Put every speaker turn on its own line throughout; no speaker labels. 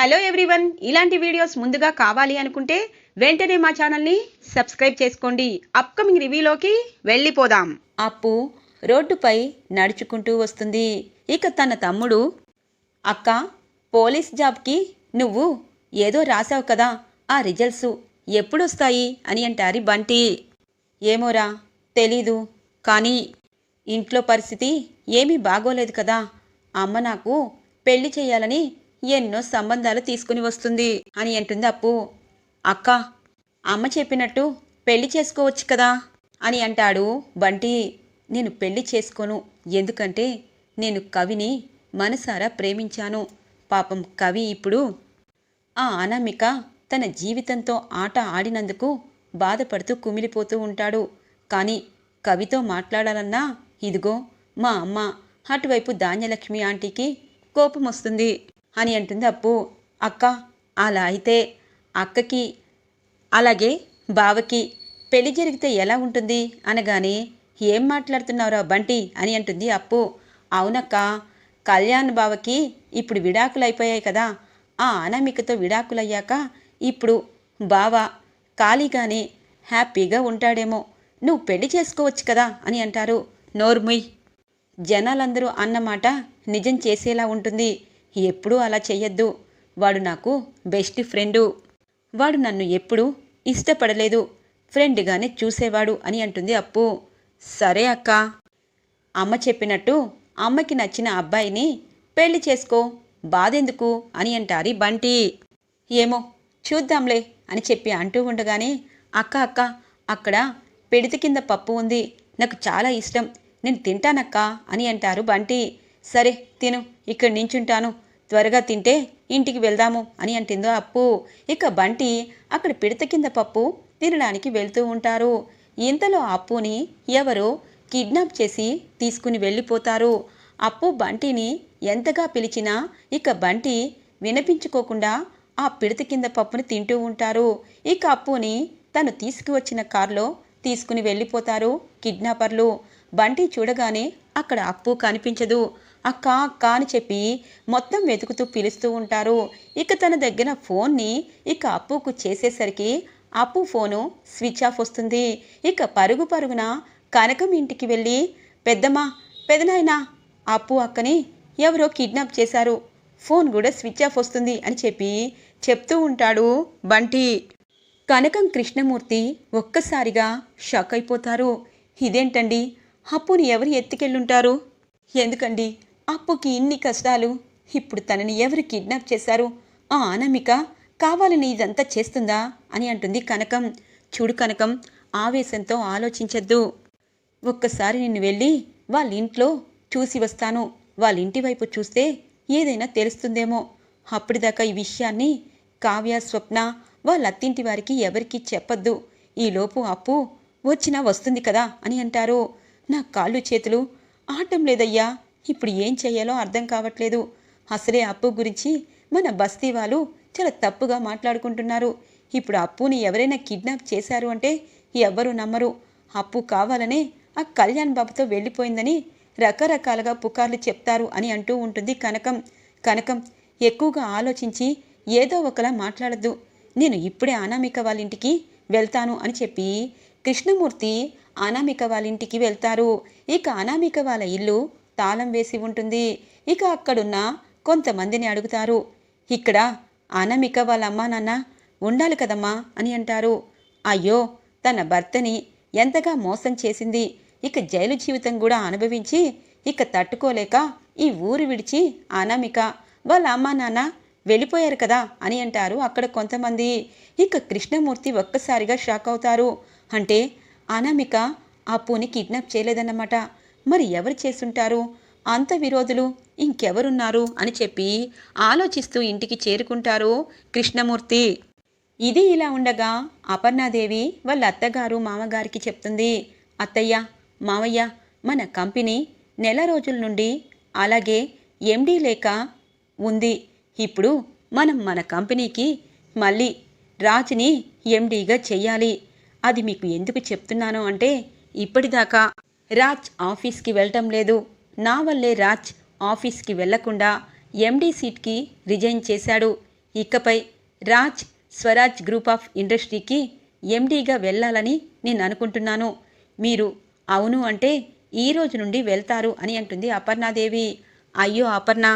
Hello everyone. ఇలాంటి videos ముందుగా కావాలి అనుకుంటే వెంటనే మా ఛానల్ని సబ్స్క్రైబ్ చేసుకోండి. అప్కమింగ్ రివ్యూలోకి వెళ్ళిపోదాం. అప్పు రోడ్డుపై నడుచుకుంటూ వస్తుంది. ఇక తన తమ్ముడు అక్క పోలీస్ జాబ్కి నువ్వు ఏదో రాసావు కదా ఆ రిజల్ట్స్ ఎప్పుడొస్తాయి? అని అంటారు బంటి. ఏమోరా తెలీదు. కానీ ఇంట్లో పరిస్థితి ఏమీ బాగోలేదు కదా. అమ్మ నాకు పెళ్ళి చేయాలని ఎన్నో సంబంధాలు తీసుకుని వస్తుంది అని అంటుంది అప్పు. అక్క అమ్మ చెప్పినట్టు పెళ్ళి చేసుకోవచ్చు కదా అని అంటాడు బంటి. నేను పెళ్ళి చేసుకోను ఎందుకంటే నేను కవిని మనసారా ప్రేమించాను. పాపం కవి ఇప్పుడు ఆ అనామిక తన జీవితంతో ఆట ఆడినందుకు బాధపడుతూ కుమిలిపోతూ ఉంటాడు. కానీ కవితో మాట్లాడాలన్నా ఇదిగో మా అమ్మ అటువైపు ధాన్యలక్ష్మి ఆంటీకి కోపం వస్తుంది అని అంటుంది అప్పు. అక్క అలా అయితే అక్కకి అలాగే బావకి పెళ్ళి జరిగితే ఎలా ఉంటుంది? అనగానే ఏం మాట్లాడుతున్నావురా బంటి? అని అంటుంది అప్పు. అవునక్క కళ్యాణ్ బావకి ఇప్పుడు విడాకులు అయిపోయాయి కదా. ఆ అనామికతో విడాకులయ్యాక ఇప్పుడు బావ ఖాళీగానే హ్యాపీగా ఉంటాడేమో. నువ్వు పెళ్ళి చేసుకోవచ్చు కదా అని అంటారు. నోర్ముయ్. జనాలందరూ అన్నమాట నిజం చేసేలా ఉంటుంది. ఎప్పుడూ అలా చెయ్యొద్దు. వాడు నాకు బెస్ట్ ఫ్రెండు. వాడు నన్ను ఎప్పుడూ ఇష్టపడలేదు. ఫ్రెండ్గానే చూసేవాడు అని అంటుంది అప్పు. సరే అక్క. అమ్మ చెప్పినట్టు అమ్మకి నచ్చిన అబ్బాయిని పెళ్ళి చేసుకో. బాధెందుకు? అని అంటారు బంటి. ఏమో చూద్దాంలే అని చెప్పి అంటూ ఉండగానే అక్క అక్క అక్కడ పిడితి కింద పప్పు ఉంది. నాకు చాలా ఇష్టం. నేను తింటానక్క అని అంటారు బంటి. సరే తిను. ఇక్కడ నించుంటాను. త్వరగా తింటే ఇంటికి వెళ్దాము అని అంటుందో అప్పు. ఇక బంటి అక్కడ పిడత కింద పప్పు తినడానికి వెళ్తూ ఉంటారు. ఇంతలో అప్పుని ఎవరో కిడ్నాప్ చేసి తీసుకుని వెళ్ళిపోతారు. అప్పు బంటిని ఎంతగా పిలిచినా ఇక బంటి వినిపించుకోకుండా ఆ పిడత కింద పప్పుని తింటూ ఉంటారు. ఇక అప్పుని తను తీసుకువచ్చిన కారులో తీసుకుని వెళ్ళిపోతారు కిడ్నాపర్లు. బంటి చూడగానే అక్కడ అప్పు కనిపించదు. అక్క అక్క అని చెప్పి మొత్తం వెతుకుతూ పిలుస్తూ ఉంటారు. ఇక తన దగ్గర ఫోన్ని ఇక అప్పుకు చేసేసరికి అప్పు ఫోను స్విచ్ ఆఫ్ వస్తుంది. ఇక పరుగు పరుగున కనకం ఇంటికి వెళ్ళి పెద్దమ్మ పెదనాయనా అప్పు అక్కని ఎవరో కిడ్నాప్ చేశారు. ఫోన్ కూడా స్విచ్ ఆఫ్ వస్తుంది అని చెప్పి చెప్తూ ఉంటాడు బంటి. కనకం కృష్ణమూర్తి ఒక్కసారిగా షాక్ అయిపోతారు. ఇదేంటండి? అప్పుని ఎవరు ఎత్తుకెళ్ళుంటారు? ఎందుకండి? అప్పుకి ఇన్ని కష్టాలు? ఇప్పుడు తనని ఎవరు కిడ్నాప్ చేశారు? ఆ అనామిక కావాలని ఇదంతా చేస్తుందా? అని అంటుంది కనకం. చూడు కనకం ఆవేశంతో ఆలోచించద్దు. ఒక్కసారి నిన్ను వెళ్ళి వాళ్ళ ఇంట్లో చూసి వస్తాను. వాళ్ళ ఇంటి వైపు చూస్తే ఏదైనా తెలుస్తుందేమో. అప్పటిదాకా ఈ విషయాన్ని కావ్య స్వప్న వాళ్ళ అత్తింటి వారికి ఎవరికీ చెప్పొద్దు. ఈలోపు అప్పు వచ్చినా వస్తుంది కదా అని అంటారు. నా కాళ్ళు చేతులు ఆటం లేదయ్యా. ఇప్పుడు ఏం చేయాలో అర్థం కావట్లేదు. అసలే అప్పు గురించి మన బస్తీ వాళ్ళు చాలా తప్పుగా మాట్లాడుకుంటున్నారు. ఇప్పుడు అప్పుని ఎవరైనా కిడ్నాప్ చేశారు అంటే ఎవ్వరూ నమ్మరు. అప్పు కావాలనే ఆ కళ్యాణ్ బాబుతో వెళ్ళిపోయిందని రకరకాలుగా పుకార్లు చెప్తారు అని అంటూ ఉంటుంది కనకం. కనకం ఎక్కువగా ఆలోచించి ఏదో ఒకలా మాట్లాడద్దు. నేను ఇప్పుడే అనామిక వాళ్ళ ఇంటికి వెళ్తాను అని చెప్పి కృష్ణమూర్తి అనామిక వాళ్ళ ఇంటికి వెళ్తారు. ఇక అనామిక వాళ్ళ ఇల్లు తాళం వేసి ఉంటుంది. ఇక అక్కడున్న కొంతమందిని అడుగుతారు. ఇక్కడ అనామిక వాళ్ళ అమ్మా నాన్న ఉండాలి కదమ్మా అని అంటారు. అయ్యో తన భర్తని ఎంతగా మోసం చేసింది. ఇక జైలు జీవితం కూడా అనుభవించి ఇక తట్టుకోలేక ఈ ఊరు విడిచి అనామిక వాళ్ళ అమ్మా నాన్న వెళ్ళిపోయారు కదా అని అంటారు అక్కడ కొంతమంది. ఇక కృష్ణమూర్తి ఒక్కసారిగా షాక్ అవుతారు. అంటే అనామిక అప్పుని కిడ్నాప్ చేయలేదన్నమాట. మరి ఎవరు చేసుంటారు అంత విరోధులు ఇంకెవరున్నారు? అని చెప్పి ఆలోచిస్తూ ఇంటికి చేరుకుంటారు కృష్ణమూర్తి. ఇది ఇలా ఉండగా అపర్ణాదేవి వాళ్ళ అత్తగారు మామగారికి చెప్తుంది. అత్తయ్య మామయ్య మన కంపెనీ నెల రోజుల నుండి అలాగే ఎండీ లేక ఉంది. ఇప్పుడు మనం మన కంపెనీకి మళ్ళీ రాజుని ఎండీగా చెయ్యాలి. అది మీకు ఎందుకు చెప్తున్నాను అంటే ఇప్పటిదాకా రాజ్ ఆఫీస్కి వెళ్ళటం లేదు. నా వల్లే రాజ్ ఆఫీస్కి వెళ్ళకుండా ఎండీ సీట్కి రిజైన్ చేశాడు. ఇకపై రాజ్ స్వరాజ్ గ్రూప్ ఆఫ్ ఇండస్ట్రీకి ఎండీగా వెళ్ళాలని నేను అనుకుంటున్నాను. మీరు అవును అంటే ఈ రోజు నుండి వెళ్తారు అని అంటుంది అపర్ణాదేవి. అయ్యో అపర్ణ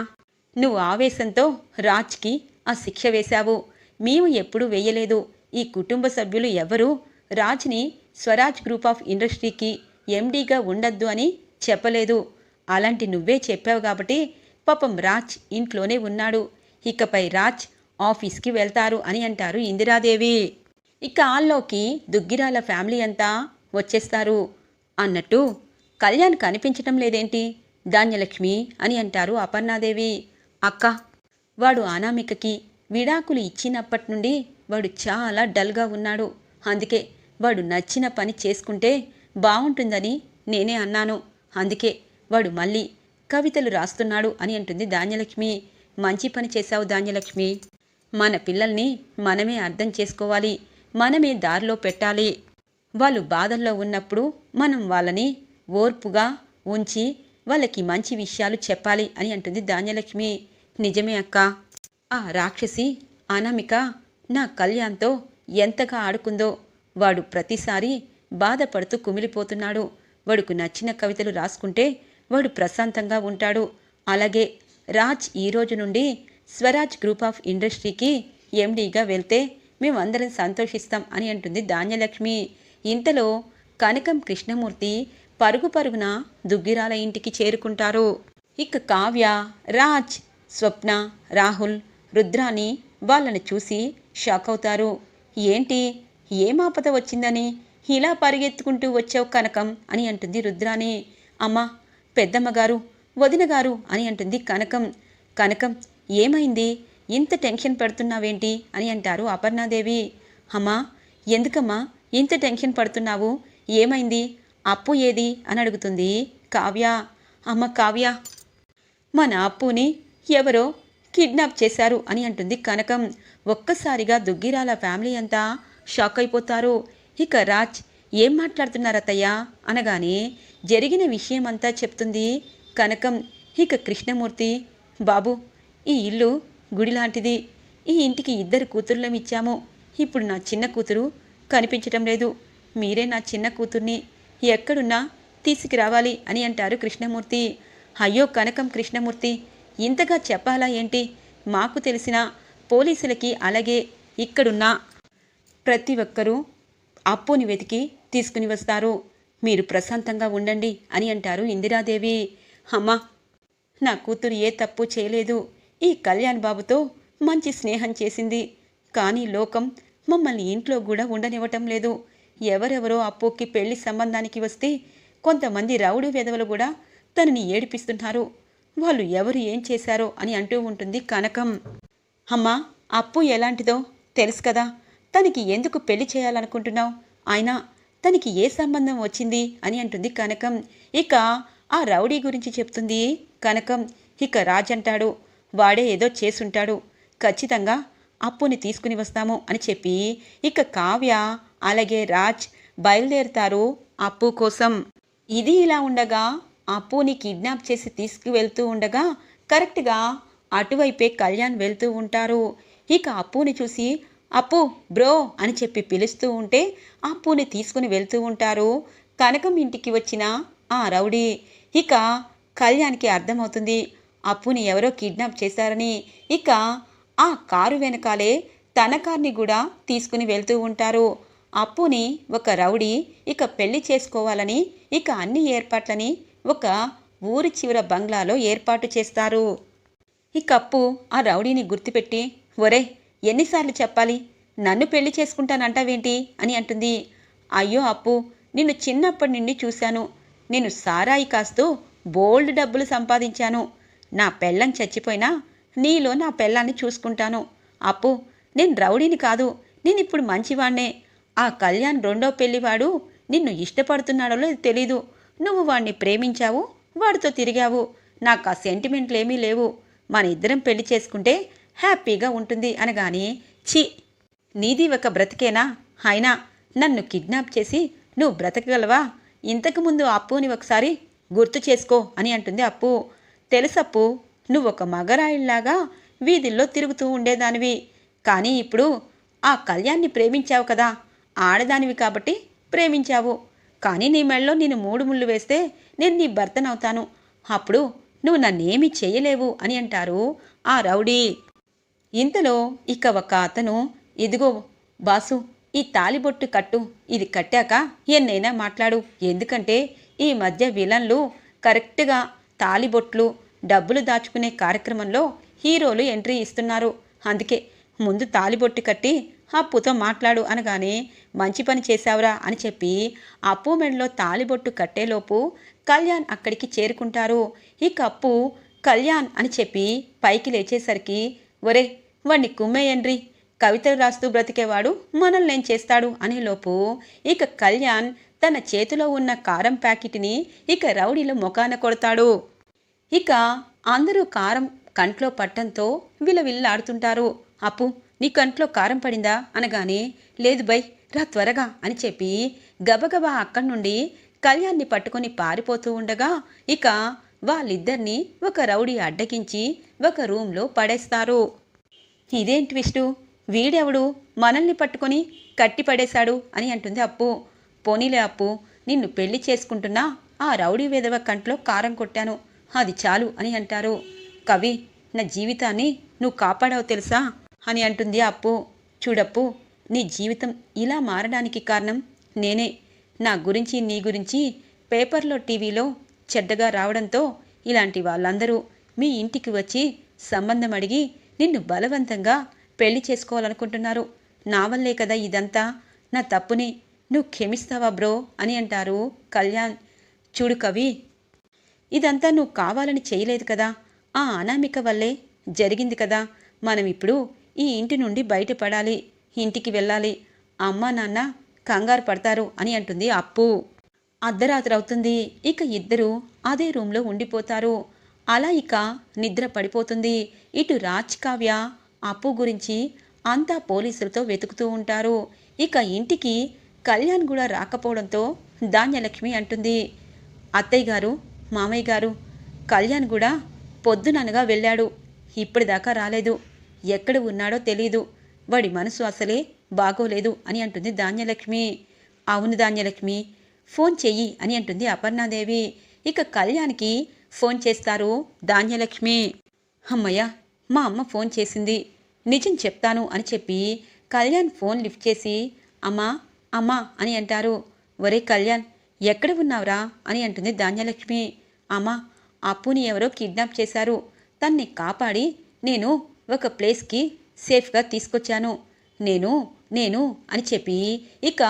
నువ్వు ఆవేశంతో రాజ్కి ఆ శిక్ష వేశావు. మేము ఎప్పుడూ వేయలేదు. ఈ కుటుంబ సభ్యులు ఎవరూ రాజ్ని స్వరాజ్ గ్రూప్ ఆఫ్ ఇండస్ట్రీకి ఎండీగా ఉండద్దు అని చెప్పలేదు. అలాంటి నువ్వే చెప్పావు కాబట్టి పాపం రాజ్ ఇంట్లోనే ఉన్నాడు. ఇకపై రాజ్ ఆఫీస్కి వెళ్తారు అని అంటారు ఇందిరాదేవి. ఇక ఆల్లోకి దుగ్గిరాల ఫ్యామిలీ అంతా వచ్చేస్తారు. అన్నట్టు కళ్యాణ్ కనిపించటం లేదేంటి? ధాన్యలక్ష్మి అని అంటారు అపర్ణాదేవి. అక్క వాడు అనామికకి విడాకులు ఇచ్చినప్పటి నుండి వాడు చాలా డల్గా ఉన్నాడు. అందుకే వాడు నచ్చిన పని చేసుకుంటే బాగుంటుందని నేనే అన్నాను. అందుకే వాడు మళ్ళీ కవితలు రాస్తున్నాడు అని అంటుంది ధాన్యలక్ష్మి. మంచి పని చేశావు ధాన్యలక్ష్మి. మన పిల్లల్ని మనమే అర్థం చేసుకోవాలి. మనమే దారిలో పెట్టాలి. వాళ్ళు బాధల్లో ఉన్నప్పుడు మనం వాళ్ళని ఓర్పుగా ఉంచి వాళ్ళకి మంచి విషయాలు చెప్పాలి అని అంటుంది ధాన్యలక్ష్మి. నిజమే అక్క. ఆ రాక్షసి అనామిక నా కళ్యాణ్తో ఎంతగా ఆడుకుందో వాడు ప్రతిసారి బాధపడుతూ కుమిలిపోతున్నాడు. వాడుకు నచ్చిన కవితలు రాసుకుంటే వాడు ప్రశాంతంగా ఉంటాడు. అలాగే రాజ్ ఈ రోజు నుండి స్వరాజ్ గ్రూప్ ఆఫ్ ఇండస్ట్రీకి ఎండీగా వెళ్తే మేమందరం సంతోషిస్తాం అని అంటుంది ధాన్యలక్ష్మి. ఇంతలో కనకం కృష్ణమూర్తి పరుగు పరుగున దుగ్గిరాల ఇంటికి చేరుకుంటారు. ఇక కావ్య రాజ్ స్వప్న రాహుల్ రుద్రాని వాళ్ళని చూసి షాక్ అవుతారు. ఏంటి? ఏం ఆపద వచ్చిందని? ఇలా పరిగెత్తుకుంటూ వచ్చావు కనకం అని అంటుంది రుద్రాని. అమ్మా పెద్దమ్మగారు వదినగారు అని అంటుంది కనకం. కనకం ఏమైంది? ఇంత టెన్షన్ పెడుతున్నావేంటి? అని అంటారు అపర్ణాదేవి. అమ్మా ఎందుకమ్మా ఇంత టెన్షన్ పడుతున్నావు? ఏమైంది? అప్పు ఏది? అని అడుగుతుంది కావ్య. అమ్మ కావ్య మన అప్పుని ఎవరో కిడ్నాప్ చేశారు అని అంటుంది కనకం. ఒక్కసారిగా దుగ్గిరాల ఫ్యామిలీ అంతా షాక్ అయిపోతారు. ఇక రాజ్ ఏం మాట్లాడుతున్నారతయ్యా? అనగానే జరిగిన విషయమంతా చెప్తుంది కనకం ఇక కృష్ణమూర్తి. బాబు ఈ ఇల్లు గుడి లాంటిది ఈ ఇంటికి ఇద్దరు కూతుర్లం ఇచ్చాము ఇప్పుడు నా చిన్న కూతురు కనిపించటం లేదు. మీరే నా చిన్న కూతుర్ని. ఎక్కడున్నా తీసుకురావాలి అని అంటారు కృష్ణమూర్తి. అయ్యో కనకం కృష్ణమూర్తి ఇంతగా చెప్పాలా ఏంటి? మాకు తెలిసిన పోలీసులకి అలాగే ఇక్కడున్న. ప్రతి ఒక్కరూ అప్పుని వెతికి తీసుకుని వస్తారు. మీరు ప్రశాంతంగా ఉండండి అని అంటారు ఇందిరాదేవి. అమ్మా నా కూతురు ఏ తప్పు చేయలేదు. ఈ కళ్యాణ్ బాబుతో మంచి స్నేహం చేసింది. కానీ లోకం మమ్మల్ని ఇంట్లో కూడా ఉండనివ్వటం లేదు. ఎవరెవరో అప్పుకి పెళ్ళి సంబంధానికి వస్తే కొంతమంది రౌడీ వెధవలు కూడా తనని ఏడిపిస్తున్నారు. వాళ్ళు ఎవరు ఏం చేశారో అని అంటూ ఉంటుంది కనకం. అమ్మా అప్పు ఎలాంటిదో తెలుసు కదా. తనకి ఎందుకు పెళ్ళి చేయాలనుకుంటున్నావు? ఆయన తనకి ఏ సంబంధం వచ్చింది అని అంటుంది కనకం. ఇక ఆ రౌడీ గురించి చెప్తుంది కనకం. ఇక రాజ్ అంటాడు వాడే ఏదో చేసుంటాడు. ఖచ్చితంగా అప్పుని తీసుకుని వస్తాము అని చెప్పి ఇక కావ్య అలాగే రాజ్ బయలుదేరుతారు అప్పు కోసం. ఇది ఇలా ఉండగా అప్పుని కిడ్నాప్ చేసి తీసుకువెళ్తూ ఉండగా కరెక్ట్గా అటువైపే కళ్యాణ్ వెళ్తూ ఉంటారు. ఇక అప్పుని చూసి అప్పు బ్రో అని చెప్పి పిలుస్తూ ఉంటే అప్పుని తీసుకుని వెళ్తూ ఉంటారు. కనకం ఇంటికి వచ్చిన ఆ రౌడీ ఇక కళ్యాణ్కి అర్థమవుతుంది. అప్పుని ఎవరో కిడ్నాప్ చేశారని ఇక ఆ కారు వెనకాలే తన కార్ని కూడా తీసుకుని వెళ్తూ ఉంటారు. అప్పుని ఒక రౌడీ ఇక పెళ్ళి చేసుకోవాలని ఇక అన్ని ఏర్పాట్లని ఒక ఊరి చివర బంగ్లాలో ఏర్పాటు చేస్తారు. ఇక అప్పు ఆ రౌడీని గుర్తుపెట్టి ఒరే ఎన్నిసార్లు చెప్పాలి? నన్ను పెళ్ళి చేసుకుంటానంటావేంటి? అని అంటుంది. అయ్యో అప్పు నిన్ను చిన్నప్పటి నుండి చూశాను. నేను సారాయి కాస్తూ బోల్డ్ డబ్బులు సంపాదించాను. నా పెళ్ళం చచ్చిపోయినా నీలో నా పెళ్ళాన్ని చూసుకుంటాను. అప్పు నేను రౌడీని కాదు నేను ఇప్పుడు మంచివాణ్ణే. ఆ కళ్యాణ్ రెండో పెళ్ళివాడు నిన్ను ఇష్టపడుతున్నాడో లేదో తెలీదు. నువ్వు వాణ్ణి ప్రేమించావు వాడితో తిరిగావు. నాకు ఆ సెంటిమెంట్లు ఏమీ లేవు. మన ఇద్దరం పెళ్ళి చేసుకుంటే హ్యాపీగా ఉంటుంది అనగానే ఛీ నీది ఒక బ్రతికేనా? అయినా నన్ను కిడ్నాప్ చేసి నువ్వు బ్రతకగలవా? ఇంతకుముందు అప్పుని ఒకసారి గుర్తు చేసుకో అని అంటుంది అప్పు. తెలుసప్పు నువ్వు ఒక మగరాయిల్లాగా వీధుల్లో తిరుగుతూ ఉండేదానివి. కానీ ఇప్పుడు ఆ కళ్యాణ్ని ప్రేమించావు కదా ఆడదానివి కాబట్టి ప్రేమించావు. కానీ నీ మెళ్ళలో నేను మూడు ముళ్ళు వేస్తే నేను నీ భర్తనవుతాను. అప్పుడు నువ్వు నన్నేమీ చేయలేవు అని అంటారు ఆ రౌడీ. ఇంతలో ఇక ఒక అతను ఇదిగో బాసు ఈ తాలిబొట్టు కట్టు ఇది కట్టాక ఎన్నైనా మాట్లాడు. ఎందుకంటే ఈ మధ్య విలన్లు కరెక్ట్గా తాలిబొట్లు డబ్బులు దాచుకునే కార్యక్రమంలో హీరోలు ఎంట్రీ ఇస్తున్నారు. అందుకే ముందు తాలిబొట్టు కట్టి అప్పుతో మాట్లాడు అనగానే మంచి పని చేశావురా అని చెప్పి అప్పు మెడలో తాలిబొట్టు కట్టేలోపు కళ్యాణ్ అక్కడికి చేరుకుంటారు. ఇక అప్పు కళ్యాణ్ అని చెప్పి పైకి లేచేసరికి ఒరే వాణ్ణి కుమ్మేయండ్రి కవితలు రాస్తూ బ్రతికేవాడు మనల్ని ఏం చేస్తాడు అనేలోపు ఇక కళ్యాణ్ తన చేతిలో ఉన్న కారం ప్యాకెట్ని ఇక రౌడీలో ముఖాన కొడతాడు. ఇక అందరూ కారం కంట్లో పట్టంతో విలవిల్లాడుతుంటారు. అప్పు నీ కంట్లో కారం పడిందా? అనగానే లేదు బై రా త్వరగా అని చెప్పి గబగబా అక్కడి నుండి కళ్యాణ్ని పట్టుకొని పారిపోతూ ఉండగా ఇక వాళ్ళిద్దరినీ ఒక రౌడీ అడ్డగించి ఒక రూంలో పడేస్తారు. ఇదేం ట్విస్టు వీడెవడు? మనల్ని పట్టుకొని కట్టి పడేశాడు అని అంటుంది అప్పు. పోనీలే అప్పు నిన్ను పెళ్ళి చేసుకుంటున్నా ఆ రౌడీ వేధవ కంట్లో కారం కొట్టాను. అది చాలు అని అంటారు. కవి నా జీవితాన్ని నువ్వు కాపాడావు తెలుసా? అని అంటుంది అప్పు. చూడప్పు నీ జీవితం ఇలా మారడానికి కారణం నేనే. నా గురించి నీ గురించి పేపర్లో టీవీలో చెడ్డగా రావడంతో ఇలాంటి వాళ్ళందరూ మీ ఇంటికి వచ్చి సంబంధం అడిగి నిన్ను బలవంతంగా పెళ్ళి చేసుకోవాలనుకుంటున్నారు. నా వల్లే కదా ఇదంతా? నా తప్పుని నువ్వు క్షమిస్తావా బ్రో? అని అంటారు కళ్యాణ్. చూడు కవి ఇదంతా నువ్వు కావాలని చేయలేదు కదా. ఆ అనామిక వల్లే జరిగింది కదా. మనం ఇప్పుడు ఈ ఇంటి నుండి బయటపడాలి ఇంటికి వెళ్ళాలి. అమ్మా నాన్న కంగారు పడతారు అని అంటుంది అప్పు. అర్ధరాత్రి అవుతుంది. ఇక ఇద్దరు అదే రూమ్లో ఉండిపోతారు. అలా ఇక నిద్ర పడిపోతుంది. ఇటు రాజ్ కావ్య అప్పు గురించి అంతా పోలీసులతో వెతుకుతూ ఉంటారు. ఇక ఇంటికి కళ్యాణ్ కూడా రాకపోవడంతో ధాన్యలక్ష్మి అంటుంది. అత్తయ్య గారు మామయ్య గారు కళ్యాణ్ కూడా పొద్దుననగా వెళ్ళాడు. ఇప్పటిదాకా రాలేదు. ఎక్కడ ఉన్నాడో తెలియదు వాడి మనసు అసలే బాగోలేదు అని అంటుంది ధాన్యలక్ష్మి. అవును ధాన్యలక్ష్మి ఫోన్ చెయ్యి అని అంటుంది అపర్ణాదేవి. ఇక కళ్యాణ్కి ఫోన్ చేస్తారు. ధాన్యలక్ష్మి అమ్మయ్య మా అమ్మ ఫోన్ చేసింది. నిజం చెప్తాను అని చెప్పి కళ్యాణ్ ఫోన్ లిఫ్ట్ చేసి అమ్మా అమ్మా అని అంటారు. ఒరే కళ్యాణ్ ఎక్కడ ఉన్నావురా? అని అంటుంది ధాన్యలక్ష్మి. అమ్మా అప్పుని ఎవరో కిడ్నాప్ చేశారు. తన్ని కాపాడి నేను ఒక ప్లేస్కి సేఫ్గా తీసుకొచ్చాను. నేను నేను అని చెప్పి ఇక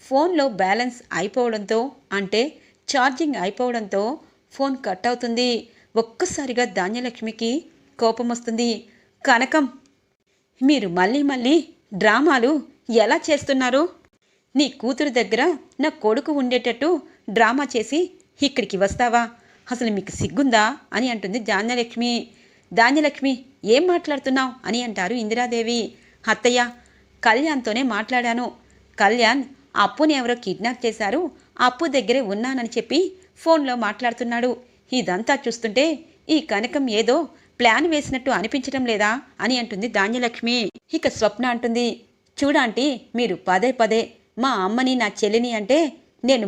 ఫోన్లో బ్యాలెన్స్ అయిపోవడంతో అంటే ఛార్జింగ్ అయిపోవడంతో ఫోన్ కట్ అవుతుంది. ఒక్కసారిగా ధాన్యలక్ష్మికి కోపం వస్తుంది. కనకం మీరు మళ్ళీ మళ్ళీ డ్రామాలు ఎలా చేస్తున్నారు? నీ కూతురు దగ్గర నా కొడుకు ఉండేటట్టు డ్రామా చేసి ఇక్కడికి వస్తావా? అసలు మీకు సిగ్గుందా? అని అంటుంది ధాన్యలక్ష్మి. ధాన్యలక్ష్మి ఏం మాట్లాడుతున్నావు? అని అంటారు ఇందిరాదేవి. అత్తయ్య కళ్యాణ్తోనే మాట్లాడాను. కళ్యాణ్ అప్పుని ఎవరో కిడ్నాప్ చేశారు. అప్పు దగ్గరే ఉన్నానని చెప్పి ఫోన్లో మాట్లాడుతున్నాడు. ఇదంతా చూస్తుంటే ఈ కనకం ఏదో ప్లాన్ వేసినట్టు అనిపించడం లేదా అని అంటుంది ధాన్యలక్ష్మి. ఇక స్వప్న అంటుంది చూడాంటి మీరు పదే పదే మా అమ్మని నా చెల్లిని అంటే నేను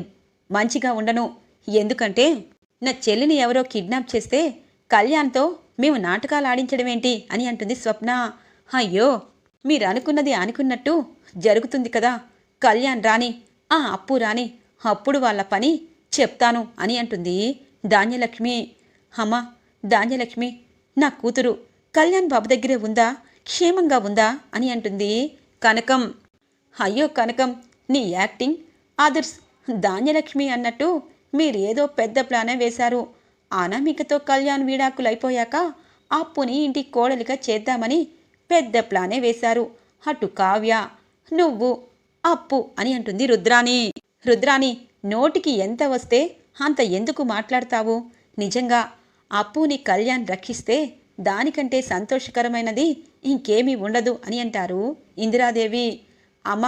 మంచిగా ఉండను. ఎందుకంటే నా చెల్లిని ఎవరో కిడ్నాప్ చేస్తే కళ్యాణ్తో మేము నాటకాలు ఆడించడం ఏంటి? అని అంటుంది స్వప్న. అయ్యో మీరు అనుకున్నది అనుకున్నట్టు జరుగుతుంది కదా. కళ్యాణ్ రాని ఆ అప్పు రాని అప్పుడు వాళ్ళ పని చెప్తాను అని అంటుంది ధాన్యలక్ష్మి. అమ్మా ధాన్యలక్ష్మి నా కూతురు కళ్యాణ్ బాబు దగ్గరే ఉందా? క్షేమంగా ఉందా? అని అంటుంది కనకం. అయ్యో కనకం నీ యాక్టింగ్ ఆదర్శ్ ధాన్యలక్ష్మి అన్నట్టు మీరేదో పెద్ద ప్లానే వేశారు. అనామికతో కళ్యాణ్ వీడాకులైపోయాక అప్పుని ఇంటి కోడలిగా చేద్దామని పెద్ద ప్లానే వేశారు. అటు కావ్య నువ్వు అప్పు అని అంటుంది రుద్రాణి. రుద్రాణి నోటికి ఎంత వస్తే అంత ఎందుకు మాట్లాడతావు? నిజంగా అప్పుని కళ్యాణ్ రక్షిస్తే దానికంటే సంతోషకరమైనది ఇంకేమీ ఉండదు అని అంటారు ఇందిరాదేవి. అమ్మ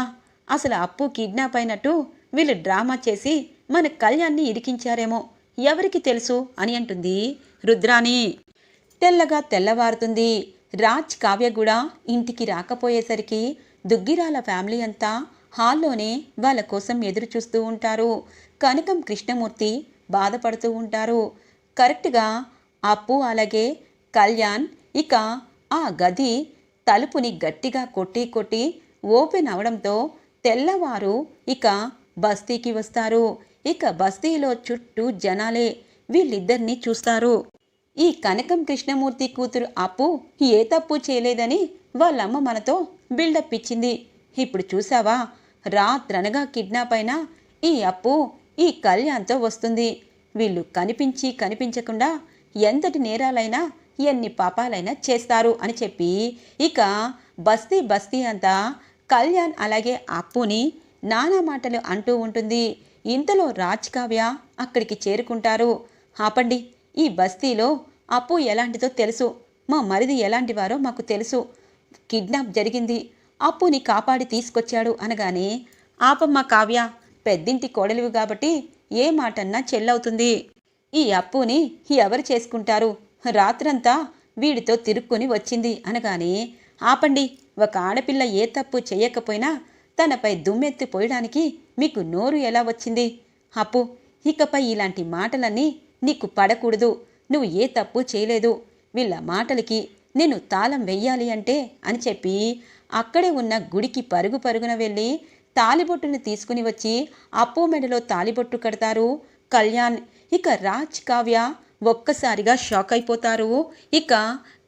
అసలు అప్పు కిడ్నాప్ అయినట్టు వీళ్ళు డ్రామా చేసి మన కళ్యాణ్ని ఇరికించారేమో. ఎవరికి తెలుసు అని అంటుంది రుద్రాణి. తెల్లగా తెల్లవారుతుంది. రాజ్ కావ్య కూడా ఇంటికి రాకపోయేసరికి దుగ్గిరాల ఫ్యామిలీ అంతా హాల్లోనే వాళ్ళ కోసం ఎదురు చూస్తూ ఉంటారు. కనకం కృష్ణమూర్తి బాధపడుతూ ఉంటారు. కరెక్ట్గా అప్పు అలాగే కళ్యాణ్ ఇక ఆ గది తలుపుని గట్టిగా కొట్టి కొట్టి ఓపెన్ అవడంతో తెల్లవారు ఇక బస్తీకి వస్తారు. ఇక బస్తీలో చుట్టూ జనాలే వీళ్ళిద్దరినీ చూస్తారు. ఈ కనకం కృష్ణమూర్తి కూతురు అప్పు ఏ తప్పు చేయలేదని వాళ్ళమ్మ మనతో బిల్డప్ ఇచ్చింది. ఇప్పుడు చూసావా రాత్రనగా కిడ్నాప్ అయినా ఈ అప్పు ఈ కళ్యాణ్తో వస్తుంది. వీళ్ళు కనిపించి కనిపించకుండా ఎంతటి నేరాలైనా ఎన్ని పాపాలైనా చేస్తారు అని చెప్పి ఇక బస్తీ బస్తీ అంతా కళ్యాణ్ అలాగే అప్పుని నానా మాటలు అంటూ ఉంటుంది. ఇంతలో రాజ్ కావ్య అక్కడికి చేరుకుంటారు. ఆపండి ఈ బస్తీలో అప్పు ఎలాంటిదో తెలుసు. మా మరిది ఎలాంటివారో మాకు తెలుసు. కిడ్నాప్ జరిగింది. అప్పుని కాపాడి తీసుకొచ్చాడు అనగానే ఆపమ్మ కావ్య పెద్దింటి కోడలివి కాబట్టి ఏ మాటన్నా చెల్లవుతుంది. ఈ అప్పుని ఎవరు చేసుకుంటారు? రాత్రంతా వీడితో తిరుక్కుని వచ్చింది అనగానే ఆపండి ఒక ఆడపిల్ల ఏ తప్పు చేయకపోయినా తనపై దుమ్మెత్తి పోయడానికి మీకు నోరు ఎలా వచ్చింది? అప్పు ఇకపై ఇలాంటి మాటలన్నీ నీకు పడకూడదు. నువ్వు ఏ తప్పు చేయలేదు. వీళ్ళ మాటలకి నేను తాళం వెయ్యాలి అంటే అని చెప్పి అక్కడే ఉన్న గుడికి పరుగు పరుగున వెళ్ళి తాలిబొట్టును తీసుకుని వచ్చి అప్పు మెడలో తాలిబొట్టు కడతారు. కళ్యాణ్ ఇక రాజ్ కావ్య ఒక్కసారిగా షాక్ అయిపోతారు. ఇక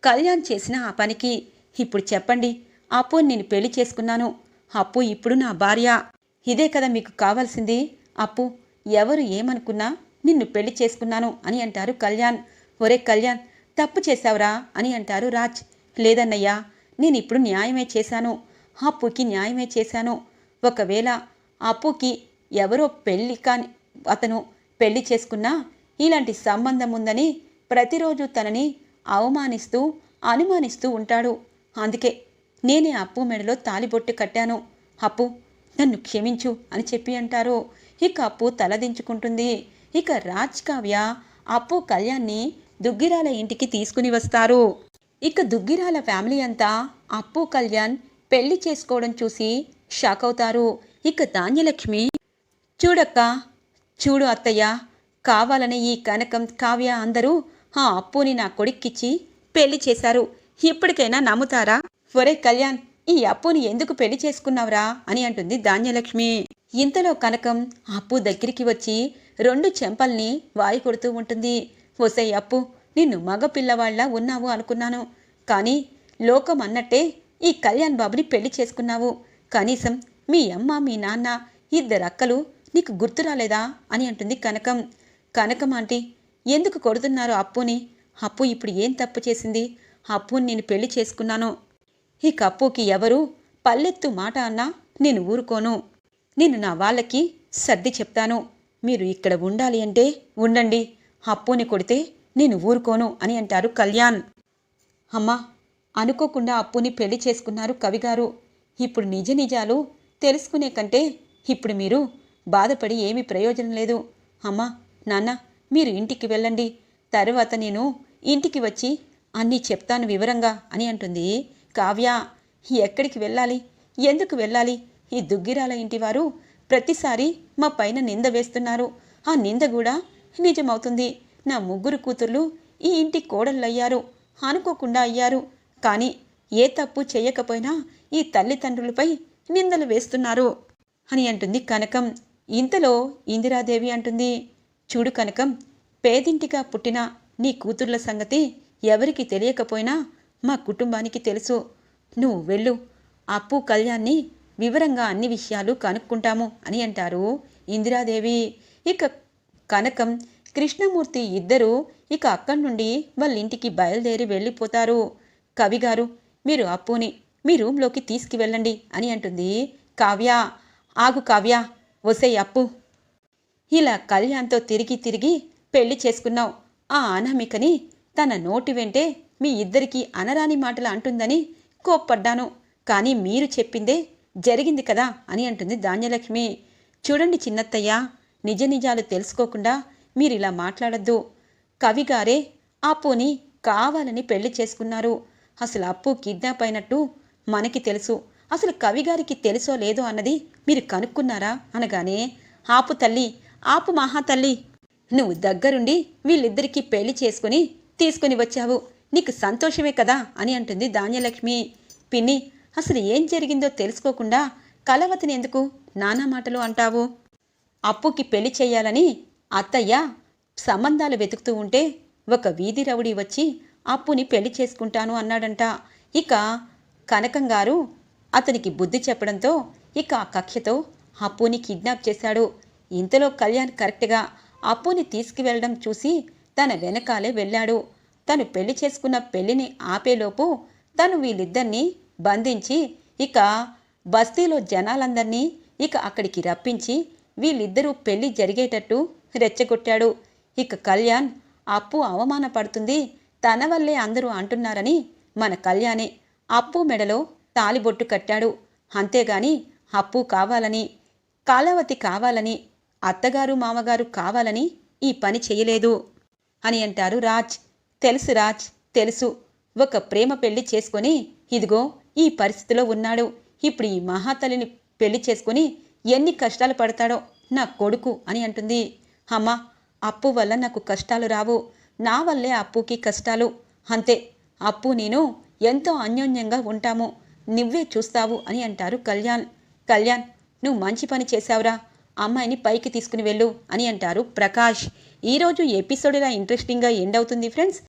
కళ్యాణ్ చేసిన ఆ పనికి ఇప్పుడు చెప్పండి అప్పు నేను పెళ్ళి చేసుకున్నాను. అప్పు ఇప్పుడు నా భార్య. ఇదే కదా మీకు కావాల్సింది. అప్పు ఎవరు ఏమనుకున్నా నిన్ను పెళ్ళి చేసుకున్నాను అని అంటారు కళ్యాణ్. ఒరే కళ్యాణ్ తప్పు చేశావురా అని అంటారు రాజ్. లేదన్నయ్యా నేను ఇప్పుడు న్యాయమే చేశాను. అప్పుకి న్యాయమే చేశాను. ఒకవేళ అప్పుకి ఎవరో పెళ్ళి కాని అతను పెళ్ళి చేసుకున్నా ఇలాంటి సంబంధం ఉందని ప్రతిరోజు తనని అవమానిస్తూ అనుమానిస్తూ ఉంటాడు. అందుకే నేనే అప్పు మెడలో తాలిబొట్టు కట్టాను. అప్పు నన్ను క్షమించు అని చెప్పి అంటారు. ఇక అప్పు తలదించుకుంటుంది. ఇక రాజ్ కావ్య అప్పు కళ్యాణ్ని దుగ్గిరాల ఇంటికి తీసుకుని వస్తారు. ఇక దుగ్గిరాల ఫ్యామిలీ అంతా అప్పు కళ్యాణ్ పెళ్ళి చేసుకోవడం చూసి షాక్ అవుతారు. ఇక ధాన్యలక్ష్మి చూడక్క చూడు అత్తయ్య కావాలని ఈ కనకం కావ్య అందరూ ఆ అప్పుని నా కొడుక్కిచ్చి పెళ్ళి చేశారు. ఇప్పటికైనా నమ్ముతారా? ఒరే కళ్యాణ్ ఈ అప్పుని ఎందుకు పెళ్ళి చేసుకున్నావురా అని అంటుంది ధాన్యలక్ష్మి. ఇంతలో కనకం అప్పు దగ్గరికి వచ్చి రెండు చెంపల్ని వాయి కొడుతూ ఉంటుంది. ఒసే అప్పు నిన్ను మగ పిల్లవాళ్ళ ఉన్నావు అనుకున్నాను. కానీ లోకం అన్నట్టే ఈ కళ్యాణ్ బాబుని పెళ్ళి చేసుకున్నావు. కనీసం మీ అమ్మ మీ నాన్న ఇద్దరు అక్కలు నీకు గుర్తు రాలేదా అని అంటుంది కనకం. కనకం ఆంటీ ఎందుకు కొడుతున్నారు అప్పుని? అప్పు ఇప్పుడు ఏం తప్పు చేసింది? అప్పుని నేను పెళ్ళి చేసుకున్నాను. ఈ కప్పుకి ఎవరు పల్లెత్తు మాట అన్నా నేను ఊరుకోను. నేను నా వాళ్ళకి సర్ది చెప్తాను. మీరు ఇక్కడ ఉండాలి అంటే ఉండండి. అప్పుని కొడితే నేను ఊరుకోను అని అంటారు కళ్యాణ్. అమ్మా అనుకోకుండా అప్పుని పెళ్ళి చేసుకున్నారు కవిగారు ఇప్పుడు నిజ నిజాలు తెలుసుకునే కంటే ఇప్పుడు మీరు బాధపడి ఏమీ ప్రయోజనం లేదు. అమ్మా నాన్న మీరు ఇంటికి వెళ్ళండి. తర్వాత నేను ఇంటికి వచ్చి అన్నీ చెప్తాను వివరంగా అని అంటుంది కావ్య. ఎక్కడికి వెళ్ళాలి? ఎందుకు వెళ్ళాలి? ఈ దుగ్గిరాల ఇంటివారు ప్రతిసారి మా పైన నింద వేస్తున్నారు. ఆ నింద కూడా నిజమవుతుంది. నా ముగ్గురు కూతుర్లు ఈ ఇంటి కోడళ్ళయ్యారు. అనుకోకుండా అయ్యారు. కానీ ఏ తప్పు చేయకపోయినా ఈ తల్లిదండ్రులపై నిందలు వేస్తున్నారు అని అంటుంది కనకం. ఇంతలో ఇందిరాదేవి అంటుంది చూడు కనకం పేదింటిగా పుట్టిన నీ కూతుర్ల సంగతి ఎవరికి తెలియకపోయినా మా కుటుంబానికి తెలుసు. నువ్వు వెళ్ళు అప్పు కళ్యాణ్ని వివరంగా అన్ని విషయాలు కనుక్కుంటాము అని అంటారు ఇందిరాదేవి. ఇక కనకం కృష్ణమూర్తి ఇద్దరూ ఇక అక్కడి నుండి వాళ్ళ ఇంటికి బయలుదేరి వెళ్ళిపోతారు. కవిగారు మీరు అప్పుని మీ రూమ్లోకి తీసుకువెళ్ళండి అని అంటుంది కావ్య. ఆగు కావ్య ఒసే అప్పు. ఇలా కళ్యాణ్తో తిరిగి తిరిగి పెళ్ళి చేసుకున్నావు. ఆ అనామికని తన నోటి వెంటే మీ ఇద్దరికీ అనరాని మాటలు అంటుందని కోప్పడ్డాను. కానీ మీరు చెప్పిందే జరిగింది కదా అని అంటుంది ధాన్యలక్ష్మి. చూడండి చిన్నత్తయ్య నిజ నిజాలు తెలుసుకోకుండా మీరు ఇలా మాట్లాడద్దు. కవిగారే అప్పుని కావాలని పెళ్ళి చేసుకున్నారు. అసలు అప్పు కిడ్నాప్ అయినట్టు మనకి తెలుసు. అసలు కవిగారికి తెలుసో లేదో అన్నది మీరు కనుక్కున్నారా? అనగానే ఆపు తల్లి ఆపు మహా తల్లి నువ్వు దగ్గరుండి వీళ్ళిద్దరికీ పెళ్ళి చేసుకుని తీసుకుని వచ్చావు. నీకు సంతోషమే కదా? అని అంటుంది ధాన్యలక్ష్మి. పిన్ని అసలు ఏం జరిగిందో తెలుసుకోకుండా కలవతిని ఎందుకు నానా మాటలు అంటావు? అప్పుకి పెళ్ళి చేయాలని అత్తయ్య సంబంధాలు వెతుకుతూ ఉంటే ఒక వీధి రౌడీ వచ్చి అప్పుని పెళ్ళి చేసుకుంటాను అన్నాడంట. ఇక కనకం గారు అతనికి బుద్ధి చెప్పడంతో ఇక ఆ కక్షతో అప్పుని కిడ్నాప్ చేశాడు. ఇంతలో కళ్యాణ్ కరెక్ట్గా అప్పుని తీసుకువెళ్ళడం చూసి తన వెనకాలే వెళ్ళాడు. తను పెళ్ళి చేసుకున్న పెళ్ళిని ఆపేలోపు తను వీళ్ళిద్దరినీ బంధించి ఇక బస్తీలో జనాలందరినీ ఇక అక్కడికి రప్పించి వీళ్ళిద్దరూ పెళ్ళి జరిగేటట్టు రెచ్చగొట్టాడు. ఇక కళ్యాణ్ అప్పు అవమానపడుతుంది. తన వల్లే అందరూ అంటున్నారని మన కళ్యాణే. అప్పు మెడలో తాలిబొట్టు కట్టాడు. అంతేగాని అప్పు కావాలని కాలావతి కావాలని అత్తగారు మామగారు కావాలని ఈ పని చేయలేదు అని అంటారు రాజ్. తెలుసు రాజ్ తెలుసు. ఒక ప్రేమ పెళ్ళి చేసుకొని ఇదిగో ఈ పరిస్థితిలో ఉన్నాడు. ఇప్పుడు ఈ మహాతల్లిని పెళ్ళి చేసుకొని ఎన్ని కష్టాలు పడతాడో నా కొడుకు అని అంటుంది. అమ్మా అప్పు వల్ల నాకు కష్టాలు రావు. నా వల్లే అప్పుకి కష్టాలు. అంతే అప్పు నేను ఎంతో అన్యోన్యంగా ఉంటాము. నువ్వే చూస్తావు అని అంటారు కళ్యాణ్. కళ్యాణ్ నువ్వు మంచి పని చేశావురా. అమ్మాయిని పైకి తీసుకుని వెళ్ళు అని అంటారు ప్రకాష్. ఈరోజు ఎపిసోడ్ ఇలా ఇంట్రెస్టింగ్గా ఎండ్ అవుతుంది ఫ్రెండ్స్